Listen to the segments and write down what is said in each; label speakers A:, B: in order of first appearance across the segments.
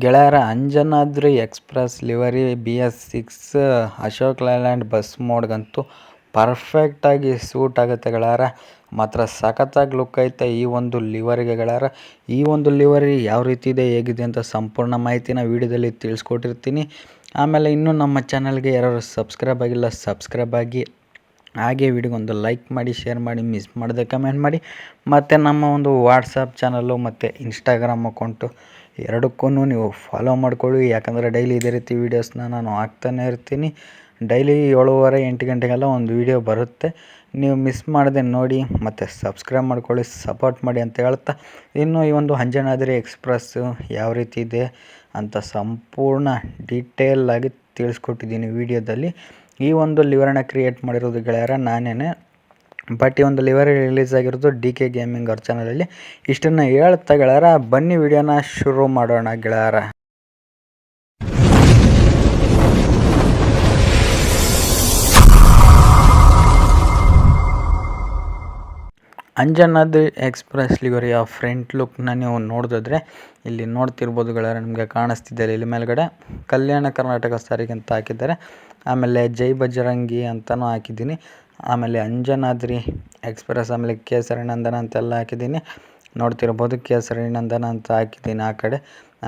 A: ಗೆಳೆಯರ Anjanadri express livery B S six Ashok Leyland bus ಮೋಡ್ಗಂತೂ ಪರ್ಫೆಕ್ಟಾಗಿ suit ಆಗುತ್ತೆ ಗೆಳೆಯರ. ಮಾತ್ರ ಸಖತ್ತಾಗಿ ಲುಕ್ ಐತೆ ಈ ಒಂದು ಲಿವರಿಗೆ ಗೆಳೆಯರ. ಈ ಒಂದು ಲಿವರಿ ಯಾವ ರೀತಿ ಇದೆ, ಹೇಗಿದೆ ಅಂತ ಸಂಪೂರ್ಣ ಮಾಹಿತಿನ ವೀಡಿಯೋದಲ್ಲಿ ತಿಳಿಸ್ಕೊಟ್ಟಿರ್ತೀನಿ. ಆಮೇಲೆ ಇನ್ನೂ ನಮ್ಮ ಚಾನಲ್ಗೆ ಯಾರು ಸಬ್ಸ್ಕ್ರೈಬ್ ಆಗಿಲ್ಲ ಸಬ್ಸ್ಕ್ರೈಬ್ ಆಗಿ, ಹಾಗೆ ವಿಡಿಯೋಗೊಂದು ಲೈಕ್ ಮಾಡಿ ಶೇರ್ ಮಾಡಿ ಮಿಸ್ ಮಾಡದೆ ಕಮೆಂಟ್ ಮಾಡಿ. ಮತ್ತು ನಮ್ಮ ಒಂದು ವಾಟ್ಸಪ್ ಚಾನಲ್ಲು ಮತ್ತು ಇನ್ಸ್ಟಾಗ್ರಾಮ್ ಅಕೌಂಟು ಎರಡಕ್ಕೂ ನೀವು ಫಾಲೋ ಮಾಡ್ಕೊಳ್ಳಿ. ಯಾಕಂದರೆ ಡೈಲಿ ಇದೇ ರೀತಿ ವೀಡಿಯೋಸ್ನ ನಾನು ಹಾಕ್ತಾನೆ ಇರ್ತೀನಿ. ಡೈಲಿ ಏಳುವರೆ ಎಂಟು ಗಂಟೆಗೆಲ್ಲ ಒಂದು ವೀಡಿಯೋ ಬರುತ್ತೆ. ನೀವು ಮಿಸ್ ಮಾಡಿದೆ ನೋಡಿ, ಮತ್ತು ಸಬ್ಸ್ಕ್ರೈಬ್ ಮಾಡ್ಕೊಳ್ಳಿ ಸಪೋರ್ಟ್ ಮಾಡಿ ಅಂತ ಹೇಳ್ತಾ. ಇನ್ನು ಈ ಒಂದು ಅಂಜನಾದ್ರಿ ಎಕ್ಸ್ಪ್ರೆಸ್ಸು ಯಾವ ರೀತಿ ಇದೆ ಅಂತ ಸಂಪೂರ್ಣ ಡೀಟೇಲ್ ಆಗಿ ತಿಳಿಸ್ಕೊಟ್ಟಿದ್ದೀನಿ ವೀಡಿಯೋದಲ್ಲಿ ಈ ಒಂದು ವಿವರಣೆ ಕ್ರಿಯೇಟ್ ಮಾಡಿರೋದು ಗೆಳೆಯರ ನಾನೇ ಬಟ್ ಈ ಒಂದು ಲಿವರ್ ರಿಲೀಸ್ ಆಗಿರೋದು ಡಿ ಕೆ ಗೇಮಿಂಗ್ ಅವ್ರ ಚಾನಲಲ್ಲಿ ಇಷ್ಟನ್ನು ಹೇಳ್ತಾ ಗೆಳೆಯರ ಬನ್ನಿ ವಿಡಿಯೋನ ಶುರು ಮಾಡೋಣ ಗೆಳೆಯರ ಅಂಜನಾದ್ರಿ ಎಕ್ಸ್ಪ್ರೆಸ್ ಲಿವರಿಯ ಫ್ರಂಟ್ ಲುಕ್ನ ನೀವು ನೋಡಿದ್ರೆ ಇಲ್ಲಿ ನೋಡ್ತಿರ್ಬೋದು ಗೆಳೆಯರ ನಿಮಗೆ ಕಾಣಿಸ್ತಿದೆ ಇಲ್ಲಿ ಮೇಲ್ಗಡೆ. ಕಲ್ಯಾಣ ಕರ್ನಾಟಕ ಸಾರಿಗೆ ಅಂತ ಹಾಕಿದ್ದಾರೆ. ಆಮೇಲೆ ಜೈ ಬಜರಂಗಿ ಅಂತಲೂ ಹಾಕಿದ್ದೀನಿ. ಆಮೇಲೆ ಅಂಜನಾದ್ರಿ ಎಕ್ಸ್ಪ್ರೆಸ್ ಆಮೇಲೆ ಕೇಸರಿ ನಂದನ ಅಂತೆಲ್ಲ ಹಾಕಿದ್ದೀನಿ. ನೋಡ್ತಿರ್ಬೋದು ಕೇಸರಿ ನಂದನ ಅಂತ ಹಾಕಿದ್ದೀನಿ ಆ ಕಡೆ.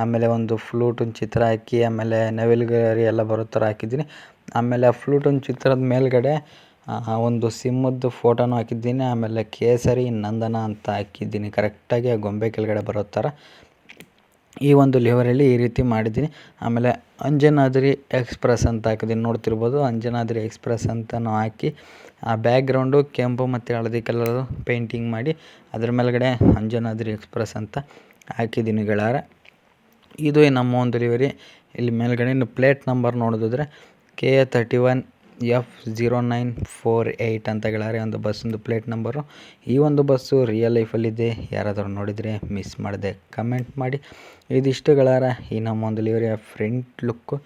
A: ಆಮೇಲೆ ಒಂದು ಫ್ಲೂಟಿನ ಚಿತ್ರ ಹಾಕಿ, ಆಮೇಲೆ ನವಿಲುಗರಿ ಎಲ್ಲ ಬರೋ ಥರ ಹಾಕಿದ್ದೀನಿ. ಆಮೇಲೆ ಆ ಫ್ಲೂಟಿನ ಚಿತ್ರದ ಮೇಲ್ಗಡೆ ಒಂದು ಸಿಂಹದ್ದು ಫೋಟೋನೂ ಹಾಕಿದ್ದೀನಿ. ಆಮೇಲೆ ಕೇಸರಿ ನಂದನ ಅಂತ ಹಾಕಿದ್ದೀನಿ. ಕರೆಕ್ಟಾಗಿ ಆ ಗೊಂಬೆ ಕೆಳಗಡೆ ಬರೋ ಥರ. ಈ ಒಂದು ಲಿವರಲ್ಲಿ ಈ ರೀತಿ ಮಾಡಿದ್ದೀನಿ. ಆಮೇಲೆ ಅಂಜನಾದ್ರಿ ಎಕ್ಸ್ಪ್ರೆಸ್ ಅಂತ ಹಾಕಿದ್ದೀನಿ. ನೋಡ್ತಿರ್ಬೋದು, ಅಂಜನಾದ್ರಿ ಎಕ್ಸ್ಪ್ರೆಸ್ ಅಂತಲೂ ಹಾಕಿ, ಆ ಬ್ಯಾಕ್ಗ್ರೌಂಡು ಕೆಂಪು ಮತ್ತು ಹಳದಿ ಕಲರು ಪೇಂಟಿಂಗ್ ಮಾಡಿ, ಅದ್ರ ಮೇಲ್ಗಡೆ ಅಂಜನಾದ್ರಿ ಎಕ್ಸ್ಪ್ರೆಸ್ ಅಂತ ಹಾಕಿದ್ದೀನಿ ಇದು ನಮ್ಮ ಒಂದು ಡೆಲಿವರಿ ಇಲ್ಲಿ ಮೇಲ್ಗಡೆ ಇನ್ನು ಪ್ಲೇಟ್ ನಂಬರ್ ನೋಡೋದಾದ್ರೆ K A thirty one F zero nine four eight ಅಂತ ಹೇಳಾರೆ ಒಂದು ಬಸ್ಸಿಂದು ಪ್ಲೇಟ್ ನಂಬರು ಈ ಒಂದು ಬಸ್ಸು ರಿಯಲ್ ಲೈಫಲ್ಲಿದೆ ಯಾರಾದರೂ ನೋಡಿದರೆ ಮಿಸ್ ಮಾಡಿದೆ ಕಮೆಂಟ್ ಮಾಡಿ. ಇದಿಷ್ಟು ಗಳಾರ, ಈ ನಮ್ಮ ಒಂದು ಲಿವರಿಯ ಫ್ರಂಟ್ ಲುಕ್ಕು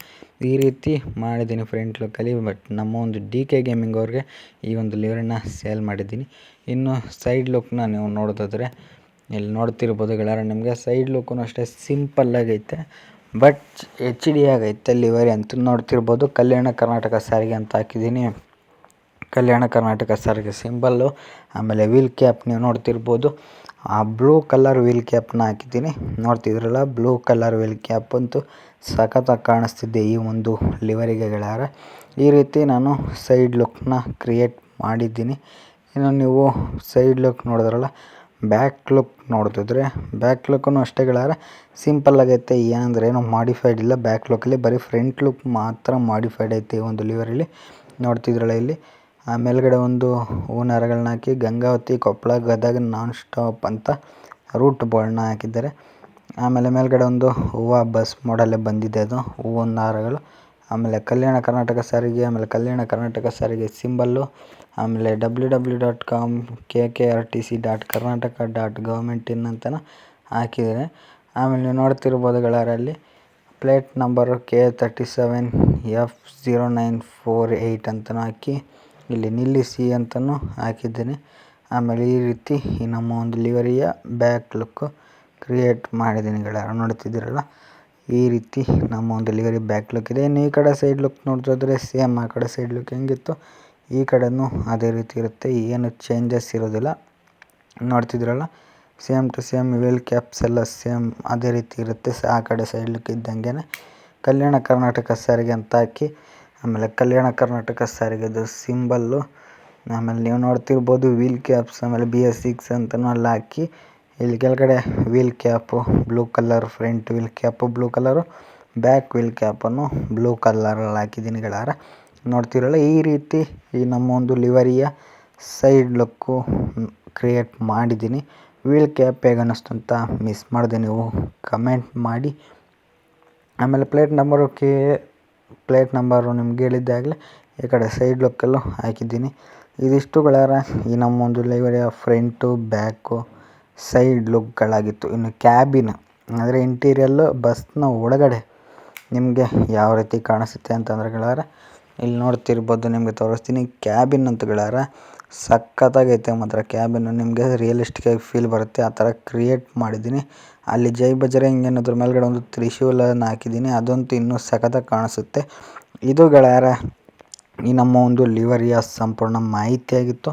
A: ಈ ರೀತಿ ಮಾಡಿದ್ದೀನಿ ಫ್ರಂಟ್ ಲುಕ್ಕಲ್ಲಿ ಬಟ್ ನಮ್ಮ ಒಂದು ಡಿ ಕೆ ಗೇಮಿಂಗ್ ಅವ್ರಿಗೆ ಈ ಒಂದು ಲಿವರಿನ ಸೇಲ್ ಮಾಡಿದ್ದೀನಿ. ಇನ್ನು ಸೈಡ್ ಲುಕ್ನ ನೀವು ನೋಡೋದಾದರೆ, ಇಲ್ಲಿ ನೋಡ್ತಿರ್ಬೋದು ಗಳಾರ, ನಿಮಗೆ ಸೈಡ್ ಲುಕ್ಕೂ ಅಷ್ಟೇ ಸಿಂಪಲ್ಲಾಗೈತೆ ಬಟ್ ಎಚ್ ಡಿ ಆಗೈತೆ ಲಿವರಿ ಅಂತ ನೋಡ್ತಿರ್ಬೋದು. ಕಲ್ಯಾಣ ಕರ್ನಾಟಕ ಸಾರಿಗೆ ಅಂತ ಹಾಕಿದ್ದೀನಿ. ಕಲ್ಯಾಣ ಕರ್ನಾಟಕ ಸಾರಿಗೆ ಸಿಂಬಲ್ಲು, ಆಮೇಲೆ ವೀಲ್ ಕ್ಯಾಪ್ ನೀವು ನೋಡ್ತಿರ್ಬೋದು. ಆ ಬ್ಲೂ ಕಲರ್ ವೀಲ್ ಕ್ಯಾಪ್ನ ಹಾಕಿದ್ದೀನಿ. ನೋಡ್ತಿದ್ರಲ್ಲ ಬ್ಲೂ ಕಲರ್ ವೀಲ್ ಕ್ಯಾಪ್ ಅಂತೂ ಸಖತ್ತಾಗಿ ಕಾಣಿಸ್ತಿದ್ದೆ ಈ ಒಂದು ಲಿವರಿಗೆ ಈ ರೀತಿ ನಾನು ಸೈಡ್ ಲುಕ್ನ ಕ್ರಿಯೇಟ್ ಮಾಡಿದ್ದೀನಿ. ಇನ್ನು ನೀವು ಸೈಡ್ ಲುಕ್ ನೋಡಿದ್ರಲ್ಲ ಬ್ಯಾಕ್ ಲುಕ್ ನೋಡ್ತಿದ್ರೆ ಬ್ಯಾಕ್ ಲುಕ್ಕೂ ಅಷ್ಟೇ ಗೆಳೆಯರ. ಸಿಂಪಲ್ ಆಗೈತೆ, ಏನಂದ್ರೆ ಏನು ಮಾಡಿಫೈಡ್ ಇಲ್ಲ. ಬ್ಯಾಕ್ ಲುಕ್ಕಲ್ಲಿ ಬರೀ ಫ್ರಂಟ್ ಲುಕ್ ಮಾತ್ರ ಮಾಡಿಫೈಡ್ ಐತೆ ಒಂದು ಲಿವರಲ್ಲಿ ನೋಡ್ತಿದ್ರಲ್ಲ ಇಲ್ಲಿ? ಆ ಮೇಲ್ಗಡೆ ಒಂದು ಹೂವಿನ ಹಾಕಿ, ಗಂಗಾವತಿ, ಕೊಪ್ಪಳ, ಗದಗ ನಾನ್ ಸ್ಟಾಪ್ ಅಂತ ರೂಟ್ ಬೋರ್ಡ್ನ ಹಾಕಿದ್ದಾರೆ. ಆಮೇಲೆ ಮೇಲ್ಗಡೆ ಒಂದು ಹೂವು ಬಸ್ ಮಾಡಲ್ಲೇ ಬಂದಿದೆ ಅದು ಹೂವಿನ ಹಾರಗಳು ಆಮೇಲೆ ಕಲ್ಯಾಣ ಕರ್ನಾಟಕ ಸಾರಿಗೆ, ಆಮೇಲೆ ಕಲ್ಯಾಣ ಕರ್ನಾಟಕ ಸಾರಿಗೆ, ಸಿಂಬಲ್ಲು ಆಮೇಲೆ W W dot com, K K R T C dot Karnataka dot government in ಅಂತಲೂ ಹಾಕಿದ್ದಾರೆ. ಆಮೇಲೆ ನೀವು ನೋಡ್ತಿರ್ಬೋದು plate number K thirty seven F zero nine four eight ಅಂತಲೂ ಹಾಕಿ ಇಲ್ಲಿ ನಿಲ್ಲಿಸಿ ಅಂತಲೂ ಹಾಕಿದ್ದೇನೆ. ಆಮೇಲೆ ಈ ರೀತಿ ನಮ್ಮ ಒಂದು ಲಿವರಿಯ ಬ್ಯಾಕ್ ಲುಕ್ಕು ಕ್ರಿಯೇಟ್ ಮಾಡಿದ್ದೀನಿ ಗೆಳೆಯರು ನೋಡ್ತಿದ್ದೀರಲ್ಲ? ಈ ರೀತಿ ನಮ್ಮ ಒಂದು ಲಿವರಿ ಬ್ಯಾಕ್ ಲುಕ್ ಇದೆ. ಇನ್ನು ಈ ಕಡೆ ಸೈಡ್ ಲುಕ್ ನೋಡ್ತಿದ್ರೆ ಸೇಮ್ ಆ ಕಡೆ ಸೈಡ್ ಲುಕ್ ಹೆಂಗಿತ್ತು? ಈ ಕಡೆನೂ ಅದೇ ರೀತಿ ಇರುತ್ತೆ. ಏನು ಚೇಂಜಸ್ ಇರೋದಿಲ್ಲ. ನೋಡ್ತಿದ್ರಲ್ಲ same to same wheel caps ಎಲ್ಲ ಸೇಮ್ ಅದೇ ರೀತಿ ಇರುತ್ತೆ. ಆ ಕಡೆ ಸೈಡ್ಲಿಕ್ಕೆ ಲುಕ್ ಇದ್ದಂಗೆ ಕಲ್ಯಾಣ ಕರ್ನಾಟಕ ಸಾರಿಗೆ ಅಂತ ಹಾಕಿ, ಆಮೇಲೆ ಕಲ್ಯಾಣ ಕರ್ನಾಟಕ ಸಾರಿಗೆದು ಸಿಂಬಲ್ಲು ಆಮೇಲೆ ನೀವು ನೋಡ್ತಿರ್ಬೋದು ವೀಲ್ ಕ್ಯಾಪ್ಸ್ ಆಮೇಲೆ ಬಿ ಎಸ್ ಸಿಕ್ಸ್ ಅಂತಲೂ ಅಲ್ಲಿ ಹಾಕಿ. ಇಲ್ಲಿ ಕೆಳಗಡೆ wheel cap blue colour front wheel cap blue colour back wheel ಕ್ಯಾಪನ್ನು blue ಕಲರಲ್ಲಿ ಹಾಕಿದ್ದೀನಿ ಗೆಳೆಯರ ನೋಡ್ತಿರಲ್ಲ, ಈ ರೀತಿ ಈ ನಮ್ಮ ಒಂದು ಲಿವರಿಯ ಸೈಡ್ ಲುಕ್ಕು ಕ್ರಿಯೇಟ್ ಮಾಡಿದ್ದೀನಿ. ವೀಲ್ ಕ್ಯಾಪ್ ಹೇಗೆ ಅನ್ನಿಸ್ತು ಅಂತ ಮಿಸ್ ಮಾಡಿದೆ, ನೀವು ಕಮೆಂಟ್ ಮಾಡಿ. ಆಮೇಲೆ plate number K plate number ನಿಮ್ಗೆ ಹೇಳಿದ್ದಾಗಲೇ ಈ ಕಡೆ ಸೈಡ್ ಲುಕ್ಕಲ್ಲೂ ಹಾಕಿದ್ದೀನಿ. ಇದಿಷ್ಟು ಗೆಳೆಯರ ಈ ನಮ್ಮ ಒಂದು ಲೈವರಿಯ ಫ್ರಂಟು ಬ್ಯಾಕು ಸೈಡ್ ಲುಕ್ಗಳಾಗಿತ್ತು ಇನ್ನು ಕ್ಯಾಬಿನ್ ಅಂದರೆ ಇಂಟೀರಿಯಲ್ಲು ಬಸ್ನ ಒಳಗಡೆ ನಿಮಗೆ ಯಾವ ರೀತಿ ಕಾಣಿಸುತ್ತೆ ಅಂತಂದರೆ ಗೆಳೆಯರ ಇಲ್ಲಿ ನೋಡ್ತಿರ್ಬೋದು ನಿಮಗೆ ತೋರಿಸ್ತೀನಿ ಕ್ಯಾಬಿನ್ ಅಂತ ಸಕ್ಕತ್ತಾಗಿ ಸಖತ್ತಾಗೈತೆ ಮಾತ್ರ ಕ್ಯಾಬಿನ್. ನಿಮಗೆ ರಿಯಲಿಸ್ಟಿಕ್ಕಾಗಿ ಫೀಲ್ ಬರುತ್ತೆ. ಆ ತರ ಕ್ರಿಯೇಟ್ ಮಾಡಿದ್ದೀನಿ. ಅಲ್ಲಿ ಜೈ ಬಜರಂಗ್ ಅನ್ನೋದ್ರ ಮೇಲ್ಗಡೆ ಒಂದು ತ್ರಿಶೂಲನ ಹಾಕಿದ್ದೀನಿ. ಅದಂತೂ ಇನ್ನೂ ಸಖತ್ತಾಗಿ ಕಾಣಿಸುತ್ತೆ. ಇದು ಗೆಳೆಯರ ಈ ನಮ್ಮ ಒಂದು ಲಿವರಿಯ ಸಂಪೂರ್ಣ ಮಾಹಿತಿಯಾಗಿತ್ತು.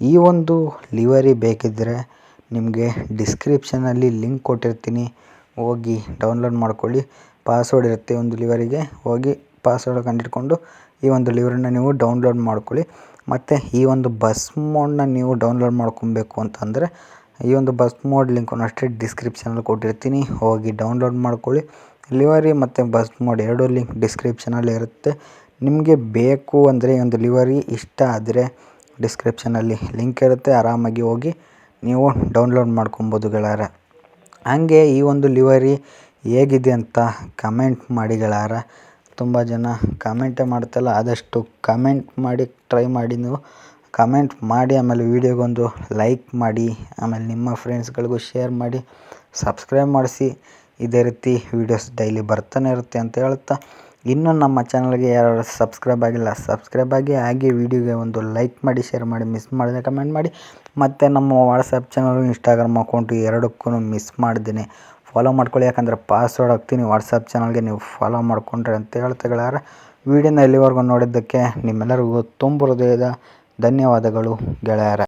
A: ಈ ಒಂದು ಲಿವರಿ ಬೇಕಿದ್ದರೆ ನಿಮಗೆ ಡಿಸ್ಕ್ರಿಪ್ಷನಲ್ಲಿ ಲಿಂಕ್ ಕೊಟ್ಟಿರ್ತೀನಿ. ಹೋಗಿ ಡೌನ್ಲೋಡ್ ಮಾಡ್ಕೊಳ್ಳಿ. ಪಾಸ್ವರ್ಡ್ ಇರುತ್ತೆ ಒಂದು ಲಿವರಿಗೆ ಹೋಗಿ ಪಾಸ್ವರ್ಡ್ ಕಂಡಿಡ್ಕೊಂಡು ಈ ಒಂದು ಲಿವ್ರನ್ನ ನೀವು ಡೌನ್ಲೋಡ್ ಮಾಡ್ಕೊಳ್ಳಿ. ಮತ್ತು ಈ ಒಂದು ಬಸ್ ಮೋಡನ್ನ ನೀವು ಡೌನ್ಲೋಡ್ ಮಾಡ್ಕೊಬೇಕು ಅಂತಂದರೆ ಈ ಒಂದು ಬಸ್ ಮೋಡ್ ಲಿಂಕನ್ನು ಅಷ್ಟೇ ಡಿಸ್ಕ್ರಿಪ್ಷನಲ್ಲಿ ಕೊಟ್ಟಿರ್ತೀನಿ. ಹೋಗಿ ಡೌನ್ಲೋಡ್ ಮಾಡ್ಕೊಳ್ಳಿ. ಲಿವರಿ ಮತ್ತು ಬಸ್ ಮೋಡ್ ಎರಡೂ ಲಿಂಕ್ ಡಿಸ್ಕ್ರಿಪ್ಷನಲ್ಲಿ ಇರುತ್ತೆ. ನಿಮಗೆ ಬೇಕು ಅಂದರೆ ಈ ಒಂದು ಲಿವರಿ ಇಷ್ಟ ಆದರೆ ಡಿಸ್ಕ್ರಿಪ್ಷನಲ್ಲಿ ಲಿಂಕ್ ಇರುತ್ತೆ. ಆರಾಮಾಗಿ ಹೋಗಿ ನೀವು ಡೌನ್ಲೋಡ್ ಮಾಡ್ಕೊಬೋದು ಗೆಳೆಯರೆ ಹಾಗೆ ಈ ಒಂದು ಲಿವರಿ ಹೇಗಿದೆ ಅಂತ ಕಮೆಂಟ್ ಮಾಡಿ ತುಂಬ ಜನ ಕಮೆಂಟೇ ಮಾಡ್ತಾಯಿಲ್ಲ ಆದಷ್ಟು ಕಾಮೆಂಟ್ ಮಾಡಿ ಟ್ರೈ ಮಾಡಿ ನೀವು ಕಾಮೆಂಟ್ ಮಾಡಿ, ಆಮೇಲೆ ವೀಡಿಯೋಗೊಂದು ಲೈಕ್ ಮಾಡಿ, ಆಮೇಲೆ ನಿಮ್ಮ ಫ್ರೆಂಡ್ಸ್ಗಳಿಗೂ ಶೇರ್ ಮಾಡಿ ಸಬ್ಸ್ಕ್ರೈಬ್ ಮಾಡಿಸಿ. ಇದೇ ರೀತಿ ವೀಡಿಯೋಸ್ ಡೈಲಿ ಬರ್ತಾನೆ ಇರುತ್ತೆ ಅಂತ ಹೇಳ್ತಾ. ಇನ್ನೂ ನಮ್ಮ ಚಾನಲ್ಗೆ ಯಾರು ಸಬ್ಸ್ಕ್ರೈಬ್ ಆಗಿಲ್ಲ ಸಬ್ಸ್ಕ್ರೈಬ್ ಆಗಿ, ಹಾಗೆ ವೀಡಿಯೋಗೆ ಒಂದು ಲೈಕ್ ಮಾಡಿ ಶೇರ್ ಮಾಡಿ ಮಿಸ್ ಮಾಡಿದೆ ಕಮೆಂಟ್ ಮಾಡಿ. ಮತ್ತು ನಮ್ಮ ವಾಟ್ಸಪ್ ಚಾನಲು ಇನ್ಸ್ಟಾಗ್ರಾಮ್ ಅಕೌಂಟು ಎರಡಕ್ಕೂ ಮಿಸ್ ಮಾಡ್ದೇನೆ. ಫಾಲೋ ಮಾಡ್ಕೊಳ್ಳಿ. ಯಾಕಂದರೆ ಪಾಸ್ವರ್ಡ್ ಹಾಕ್ತೀನಿ. ವಾಟ್ಸಪ್ ಚಾನಲ್ಗೆ ನೀವು ಫಾಲೋ ಮಾಡಿಕೊಂಡ್ರೆ ಅಂತ ಹೇಳ್ತಾ ವೀಡಿಯೋನ ಇಲ್ಲಿವರೆಗೂ ನೋಡಿದ್ದಕ್ಕೆ ನಿಮ್ಮೆಲ್ಲರಿಗೂ ತುಂಬ ಹೃದಯದ ಧನ್ಯವಾದಗಳು ಗೆಳೆಯರೆ.